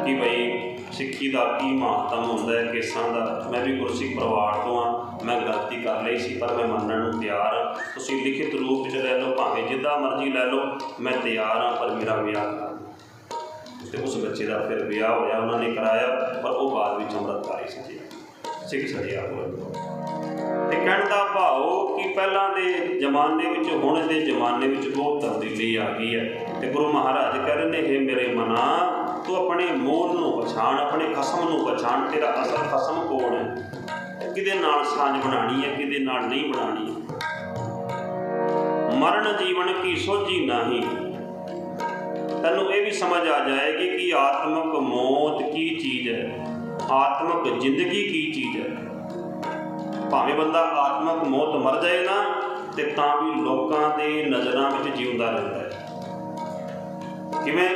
[SPEAKER 1] ਕਿ ਭਈ ਸਿੱਖੀ ਦਾ ਕੀ ਮਹੱਤਵ ਹੁੰਦਾ ਹੈ, ਕੇਸਾਂ ਦਾ। ਮੈਂ ਵੀ ਗੁਰਸਿੱਖ ਪਰਿਵਾਰ ਤੋਂ ਆ ਮੈਂ ਗਲਤੀ ਕਰ ਲਈ ਸੀ, ਪਰ ਮੈਂ ਮੰਨਣ ਨੂੰ ਤਿਆਰ ਹਾਂ। ਤੁਸੀਂ ਲਿਖਿਤ ਰੂਪ ਵਿੱਚ ਲੈ ਲਓ, ਭਾਵੇਂ ਜਿੱਦਾਂ ਮਰਜ਼ੀ ਲੈ ਲਓ, ਮੈਂ ਤਿਆਰ ਹਾਂ, ਪਰ ਮੇਰਾ ਵਿਆਹ ਕਰਾ ਤੇ ਉਸ ਬੱਚੇ ਦਾ ਫਿਰ ਵਿਆਹ ਹੋਇਆ, ਉਹਨਾਂ ਨੇ ਕਰਾਇਆ, ਪਰ ਉਹ ਬਾਅਦ ਵਿੱਚ ਅੰਮ੍ਰਿਤਧਾਰੀ ਸੀ ਸਿੱਖ ਸੜਿਆ ਹੋਇਆ ਤੇ ਕਹਿਣ ਦਾ ਭਾਵ ਕਿ ਪਹਿਲਾਂ ਦੇ ਜ਼ਮਾਨੇ ਵਿੱਚ, ਹੁਣ ਦੇ ਜ਼ਮਾਨੇ ਵਿੱਚ ਬਹੁਤ ਤਬਦੀਲੀ ਆ ਗਈ ਹੈ। ਤੇ ਗੁਰੂ ਮਹਾਰਾਜ ਕਹਿ ਰਹੇ ਨੇ ਇਹ ਮੇਰੇ ਮਨਾ, ਤੂੰ ਆਪਣੇ ਮੂਲ ਨੂੰ ਪਛਾਣ, ਆਪਣੇ ਖਸਮ ਨੂੰ ਪਛਾਣ, ਤੇਰਾ ਅਸਲ ਖਸਮ ਕੌਣ ਹੈ? ਕਿਹਦੇ ਨਾਲ ਸਾਂਝ ਬਣਾਣੀ ਹੈ, ਕਿਹਦੇ ਨਾਲ ਨਹੀਂ ਬਣਾਣੀ ਮਰਨ ਜੀਵਨ ਕੀ ਸੋਝੀ ਨਹੀਂ। ਤੈਨੂੰ ਇਹ ਵੀ ਸਮਝ ਆ ਜਾਏਗੀ ਕਿ ਆਤਮਿਕ ਮੌਤ ਕੀ ਚੀਜ਼ ਹੈ? ਆਤਮਿਕ ਜ਼ਿੰਦਗੀ ਕੀ ਚੀਜ਼ ਹੈ? ਭਾਵੇਂ ਬੰਦਾ ਆਤਮਿਕ ਮੌਤ ਮਰ ਜਾਏ ਨਾ, ਤੇ ਤਾਂ ਵੀ ਲੋਕਾਂ ਦੇ ਨਜ਼ਰਾਂ ਵਿੱਚ ਜਿਉਂਦਾ ਰਹਿੰਦਾ ਹੈ। ਕਿਵੇਂ?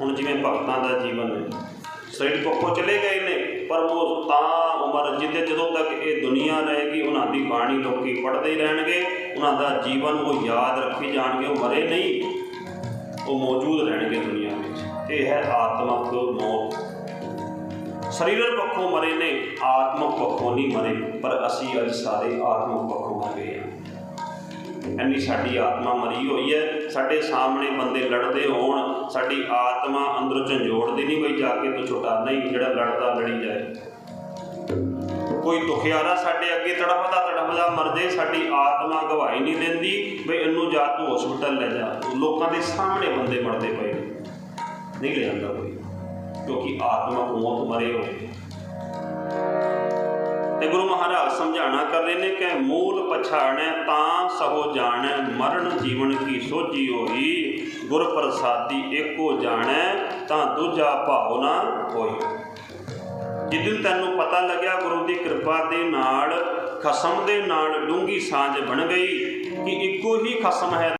[SPEAKER 1] ਹੁਣ ਜਿਵੇਂ ਭਗਤਾਂ ਦਾ ਜੀਵਨ ਹੈ। ਸਰੀਰ ਪੱਖੋਂ ਚਲੇ ਗਏ ਨੇ, ਪਰ ਉਹ ਤਾਂ ਉਮਰ ਜਿੱਦੇ ਜਦੋਂ ਤੱਕ ਇਹ ਦੁਨੀਆ ਰਹੇਗੀ, ਉਹਨਾਂ ਦੀ ਬਾਣੀ ਲੋਕੀ ਪੜ੍ਹਦੇ ਹੀ ਰਹਿਣਗੇ, ਉਹਨਾਂ ਦਾ ਜੀਵਨ ਉਹ ਯਾਦ ਰੱਖੀ ਜਾਣਗੇ, ਉਹ ਮਰੇ ਨਹੀਂ। ਉਹ ਮੌਜੂਦ ਰਹਿਣਗੇ ਦੁਨੀਆ ਵਿੱਚ। ਇਹ ਹੈ ਆਤਮਿਕ ਮੌਤ। ਸਰੀਰਕ ਪੱਖੋਂ ਮਰੇ ਨੇ, ਆਤਮਿਕ ਪੱਖੋਂ ਨਹੀਂ ਮਰੇ, ਪਰ ਅਸੀਂ ਅੱਜ ਸਾਰੇ ਆਤਮਿਕ ਪੱਖੋਂ ਮਰ ਗਏ ਹਾਂ। ਇੰਨੀ ਸਾਡੀ ਆਤਮਾ ਮਰੀ ਹੋਈ ਹੈ, ਸਾਡੇ ਸਾਹਮਣੇ ਬੰਦੇ ਲੜਦੇ ਹੋਣ, ਸਾਡੀ ਆਤਮਾ ਅੰਦਰੋਂ ਝੰਜੋੜਦੀ ਨਹੀਂ ਬਈ ਜਾ ਕੇ ਤੂੰ ਛੁੱਟਾ, ਨਹੀਂ, ਜਿਹੜਾ ਲੜਦਾ ਲੜੀ ਜਾਏ। ਕੋਈ ਦੁਖਿਆਰਾ ਸਾਡੇ ਅੱਗੇ ਤੜਫਦਾ ਤੜਫਦਾ ਮਰ ਸਾਡੀ ਆਤਮਾ ਗਵਾਹੀ ਨਹੀਂ ਦਿੰਦੀ ਬਈ ਇਹਨੂੰ ਜਾ ਤੂੰ ਹਸਪੀਟਲ ਲੈ ਜਾ। ਲੋਕਾਂ ਦੇ ਸਾਹਮਣੇ ਬੰਦੇ ਮਰਦੇ ਪਏ ਨਹੀਂ ਲੈ ਜਾਂਦਾ ਕੋਈ। ਕਿਉਂਕਿ ਆਤਮਾ ਮੌਤ ਮਰੇ ਹੋਏ ਤੇ ਗੁਰੂ ਮਹਾਰਾਜ ਸਮਝਾਣਾ ਕਰ ਰਹੇ ਨੇ ਕਿ ਮੂਲ ਪਛਾਣੈ ਤਾਂ ਸਹੋ ਜਾਣੈ, ਮਰਨ ਜੀਵਨ ਕੀ ਸੋਝੀ ਹੋਈ। ਗੁਰ ਪ੍ਰਸਾਦੀ ਏਕੋ ਜਾਣੈ, ਤਾਂ ਦੂਜਾ ਭਾਉ ਨਾ ਹੋਈ ਜਿੱਦਨ ਤੈਨੂੰ ਪਤਾ ਲੱਗਿਆ ਗੁਰੂ ਦੀ ਕਿਰਪਾ ਦੇ ਨਾਲ ਖਸਮ ਦੇ ਨਾਲ ਡੂੰਗੀ ਸਾਂਝ ਬਣ ਗਈ ਕਿ ਇੱਕੋ ਹੀ ਖਸਮ ਹੈ